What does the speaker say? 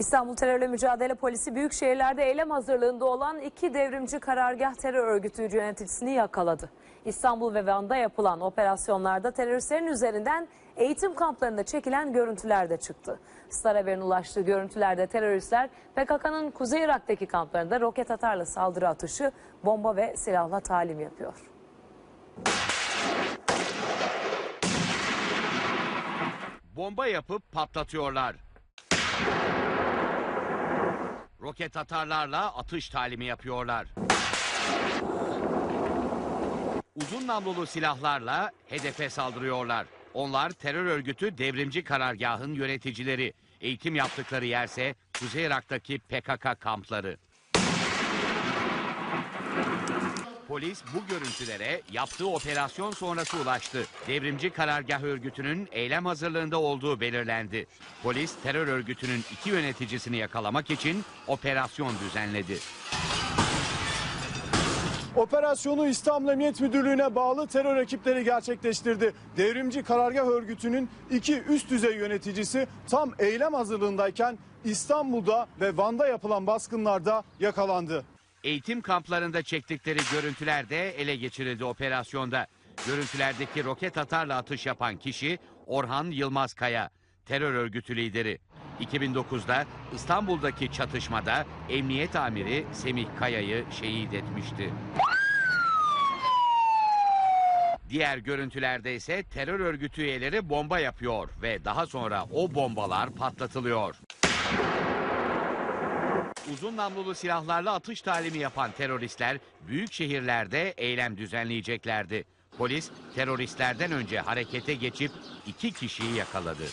İstanbul Terörle Mücadele Polisi büyük şehirlerde eylem hazırlığında olan iki devrimci karargah terör örgütü yöneticisini yakaladı. İstanbul ve Van'da yapılan operasyonlarda teröristlerin üzerinden eğitim kamplarında çekilen görüntüler de çıktı. Star Haber'in ulaştığı görüntülerde teröristler PKK'nın Kuzey Irak'taki kamplarında roket atarla saldırı atışı, bomba ve silahla talim yapıyor. Bomba yapıp patlatıyorlar. Roket atarlarla atış talimi yapıyorlar. Uzun namlulu silahlarla hedefe saldırıyorlar. Onlar terör örgütü devrimci karargahın yöneticileri. Eğitim yaptıkları yerse Kuzey Irak'taki PKK kampları. Polis bu görüntülere yaptığı operasyon sonrası ulaştı. Devrimci karargah örgütünün eylem hazırlığında olduğu belirlendi. Polis terör örgütünün iki yöneticisini yakalamak için operasyon düzenledi. Operasyonu İstanbul Emniyet Müdürlüğü'ne bağlı terör ekipleri gerçekleştirdi. Devrimci Karargah Örgütü'nün iki üst düzey yöneticisi tam eylem hazırlığındayken İstanbul'da ve Van'da yapılan baskınlarda yakalandı. Eğitim kamplarında çektikleri görüntüler de ele geçirildi operasyonda. Görüntülerdeki roket atarla atış yapan kişi Orhan Yılmaz Kaya, terör örgütü lideri. 2009'da İstanbul'daki çatışmada emniyet amiri Semih Kaya'yı şehit etmişti. Diğer görüntülerde ise terör örgütü üyeleri bomba yapıyor ve daha sonra o bombalar patlatılıyor. Uzun namlulu silahlarla atış talimi yapan teröristler büyük şehirlerde eylem düzenleyeceklerdi. Polis teröristlerden önce harekete geçip iki kişiyi yakaladı.